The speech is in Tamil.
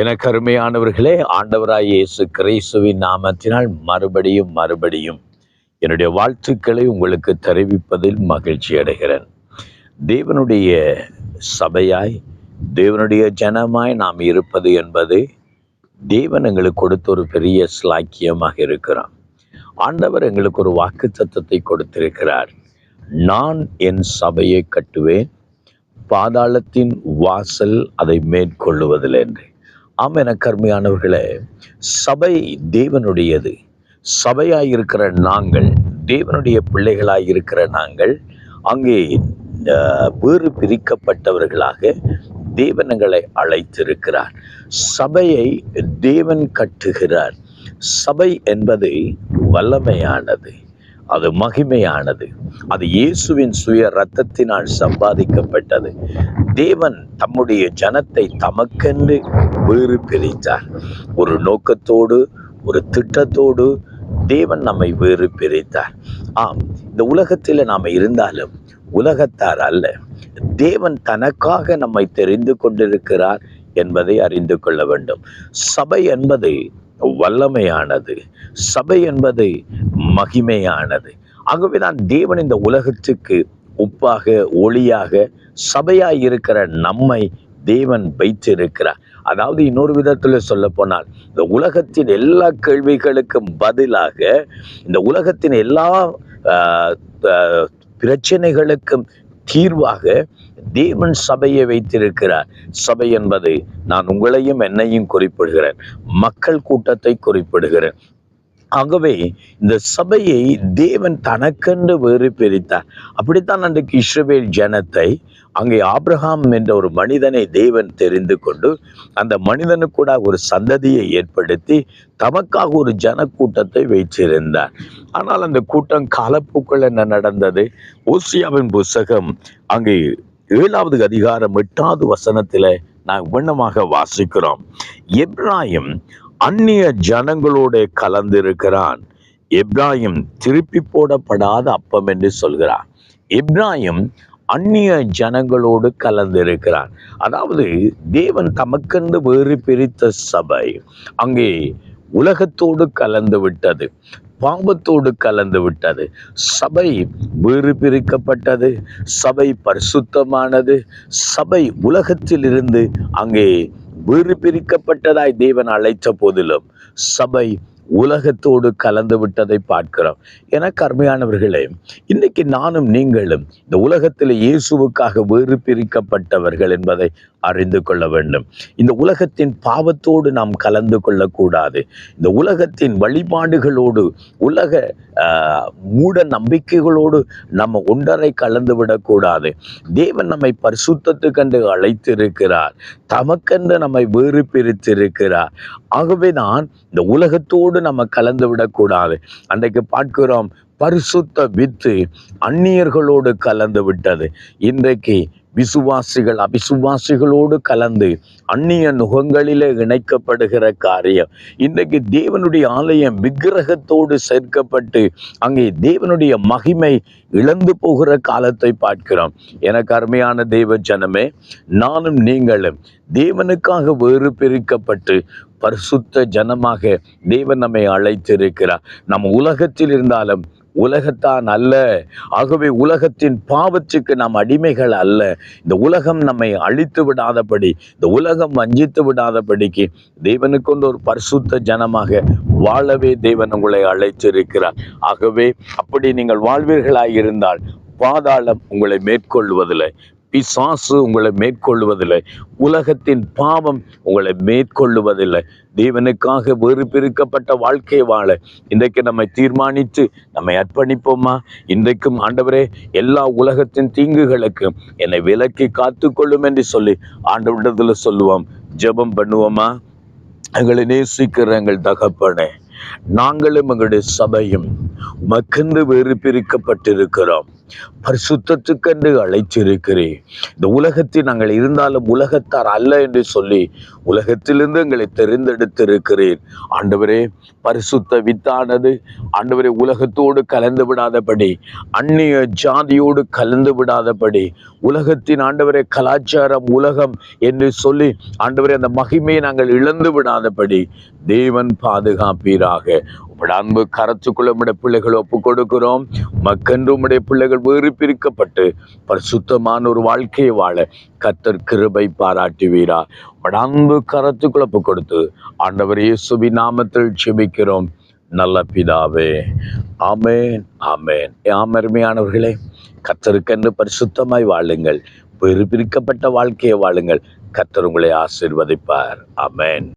எனக்கு அருமையானவர்களே ஆண்டவராய் இயேசு கிறிஸ்துவின் நாமத்தினால் மறுபடியும் மறுபடியும் என்னுடைய வாழ்த்துக்களை உங்களுக்கு தெரிவிப்பதில் மகிழ்ச்சி அடைகிறேன். தேவனுடைய சபையாய் தேவனுடைய ஜனமாய் நாம் இருப்பது என்பது தேவன் எங்களுக்கு கொடுத்த ஒரு பெரிய ஸ்லாக்கியமாக இருக்கிறான் ஆண்டவர் எங்களுக்கு ஒரு வாக்கு சத்தத்தை கொடுத்திருக்கிறார். நான் என் சபையை கட்டுவேன் பாதாளத்தின் வாசல் அதை மேற்கொள்ளுவதில்லை என்று. ஆம் என கருமையானவர்களே சபை தேவனுடையது. சபையாய் இருக்கிற நாங்கள் தேவனுடைய பிள்ளைகளாய் இருக்கிற நாங்கள் அங்கே வேறு பிரிக்கப்பட்டவர்களாக தேவனங்களை அழைத்திருக்கிறார். சபையை தேவன் கட்டுகிறார். சபை என்பது வல்லமையானது. அது மகிமையானது. அது இயேசுவின் சுய இரத்தத்தினால் சம்பாதிக்கப்பட்டது. தேவன் தம்முடைய ஜனத்தை தமக்கென்று வேறு பிரித்தார். ஒரு நோக்கத்தோடு ஒரு திட்டத்தோடு தேவன் நம்மை வேறு பிரித்தார். ஆம் இந்த உலகத்தில் நாம் இருந்தாலும் உலகத்தார் அல்ல. தேவன் தனக்காக நம்மை தெரிந்து கொண்டிருக்கிறார் என்பதை அறிந்து கொள்ள வேண்டும். சபை என்பது வல்லமையானது. சபை என்பது மகிமையானது. ஆகவேதான் தேவன் இந்த உலகத்துக்கு உப்பாக ஒளியாக சபையாய் இருக்கிற நம்மை தேவன் வைத்திருக்கிறார். அதாவது இன்னொரு விதத்தில் சொல்ல போனால் இந்த உலகத்தின் எல்லா கேள்விகளுக்கும் பதிலாக இந்த உலகத்தின் எல்லா பிரச்சனைகளுக்கும் தீர்வாக தேவன் சபையை வைத்திருக்கிறார். சபை என்பது நான் உங்களையும் என்னையும் குறிப்பிடுகிறேன். மக்கள் கூட்டத்தை குறிப்பிடுகிறேன். ஆகவே இந்த சபையை தேவன் தனக்கென்று வேறு பிரித்தார் அப்படித்தான் அன்றைக்கு இஸ்ரவேல் ஜனத்தை அங்கே ஆப்ரஹாம் என்ற ஒரு மனிதனை தேவன் தெரிந்து கொண்டு அந்த மனிதனுக்கு கூட ஒரு சந்ததியை ஏற்படுத்தி தமக்காக ஒரு ஜனக்கூட்டத்தை வைத்திருந்தார். ஆனால் அந்த கூட்டம் காலப்போக்கில் என்ன நடந்தது? ஓசியாவின் புஸ்தகம் அங்கே ஏழாவது அதிகாரம் எட்டாவது வசனத்தில் நான் விண்ணமாக வாசிக்கிறோம். எப்ராயிம் அந்நிய ஜனங்களோட கலந்திருக்கிறான். எப்ராயிம் திருப்பி போடப்படாத அப்பம் என்று சொல்கிறார். இப்ராஹிம் அந்நிய ஜனங்களோடு கலந்திருக்கிறான். அதாவது தேவன் தமக்கென்று வேறு பிரித்த சபை அங்கே உலகத்தோடு கலந்து விட்டது பாம்பத்தோடு கலந்து விட்டது. சபை வேறு பிரிக்கப்பட்டது சபை பரிசுத்தமானது சபை உலகத்திலிருந்து அங்கே வேறு பிரிக்கப்பட்டதாய் தேவன் அழைத்த போதிலும் சபை உலகத்தோடு கலந்து விட்டதை பார்க்கிறோம். என அருமையானவர்களே இன்னைக்கு நானும் நீங்களும் இந்த உலகத்தில் இயேசுவுக்காக வேறு பிரிக்கப்பட்டவர்கள் என்பதை அறிந்து கொள்ள வேண்டும். இந்த உலகத்தின் பாவத்தோடு நாம் கலந்து கொள்ளக்கூடாது. இந்த உலகத்தின் வழிபாடுகளோடு உலக ஆஹ், மூட நம்பிக்கைகளோடு நம்ம ஒன்றரை கலந்து விடக்கூடாது. தேவன் நம்மை பரிசுத்தத்துக்கென்று அழைத்திருக்கிறார். தமக்கென்று நம்மை வேறு பிரித்திருக்கிறார். ஆகவே தான் இந்த உலகத்தோடு நம்ம கலந்து விடக்கூடாது. அன்றைக்கு பார்க்கிறோம் பரிசுத்த வித்து அந்நியர்களோடு கலந்து விட்டது. இன்றைக்கு விசுவாசிகள் அபிசுவாசிகளோடு கலந்து அந்நிய நுகங்களிலே இணைக்கப்படுகிற காரியம். இன்றைக்கு தேவனுடைய ஆலயம் விக்கிரகத்தோடு சேர்க்கப்பட்டு அங்கே தேவனுடைய மகிமை இழந்து போகிற காலத்தை பார்க்கிறோம். எனக்கு அருமையான தேவ ஜனமே நானும் நீங்களும் தேவனுக்காக வேறு பிரிக்கப்பட்டு பரிசுத்த ஜனமாக தேவன் நம்மை அழைத்திருக்கிறார். நம்ம உலகத்தில் இருந்தாலும் உலகத்தான் அல்ல. ஆகவே உலகத்தின் பாவத்துக்கு நாம் அடிமைகள் அல்ல. இந்த உலகம் நம்மை அழித்து விடாதபடி இந்த உலகம் வஞ்சித்து விடாதபடிக்கு தேவனுக்கொண்டு ஒரு பரிசுத்த ஜனமாக வாழவே தேவன் உங்களை அழைத்திருக்கிறார். ஆகவே அப்படி நீங்கள் வாழ்வீர்களாக இருந்தால் பாதாளம் உங்களை மேற்கொள்வதில்லை. பிசாசு உங்களை மேற்கொள்வதில்லை. உலகத்தின் பாவம் உங்களை மேற்கொள்ளுவதில்லை. தேவனுக்காக வேறு பிரிக்கப்பட்ட வாழ்க்கையை வாழ இன்றைக்கு நம்மை தீர்மானித்து நம்மை அர்ப்பணிப்போமா? இன்றைக்கும் ஆண்டவரே எல்லா உலகத்தின் தீங்குகளுக்கும் என்னை விலக்கி காத்து கொள்ளும் என்று சொல்லி ஆண்டவரிடத்தில் சொல்லுவோம். ஜெபம் பண்ணுவோமா? எங்களை நேசிக்கிற எங்கள் தகப்பனே நாங்களும் எங்களுடைய சபையும் மக்கென்று வேறு பிரிக்கப்பட்டிருக்கிறோம். பரிசுத்தத்துக்கென்று அழைச்சிருக்கிறேன் இந்த உலகத்தில் நாங்கள் இருந்தாலும் உலகத்தார் அல்ல என்று சொல்லி உலகத்திலிருந்து எங்களை தெரிந்தெடுத்திருக்கிறேன். ஆண்டவரே பரிசுத்த வித்தானது ஆண்டவரே உலகத்தோடு கலந்து விடாதபடி அந்நிய ஜாதியோடு கலந்து விடாதபடி உலகத்தின் ஆண்டவரே கலாச்சாரம் உலகம் என்று சொல்லி ஆண்டவரே அந்த மகிமையை நாங்கள் இழந்து விடாதபடி தேவன் பாதுகாப்பீராக. அன்பு கரத்துக்குள்ள உடைய பிள்ளைகள் ஒப்பு கொடுக்கிறோம் மக்கென்று உடைய பிள்ளைகள் வேறு பிரிக்கப்பட்டு பரிசுத்தமான ஒரு வாழ்க்கையை வாழ கத்தர் கிருபை பாராட்டுவீரா. அன்பு கரத்துக்குள்ள ஒப்பு கொடுத்து ஆண்டவர் சுபி நாமத்தில் செபிக்கிறோம் நல்ல பிதாவே ஆமேன் ஆமேன். ஆமருமையானவர்களே கத்தருக்கென்று பரிசுத்தமாய் வாழுங்கள். வேறு பிரிக்கப்பட்ட வாழ்க்கையை வாழுங்கள். கத்தர் உங்களை ஆசீர்வதிப்பார். அமேன்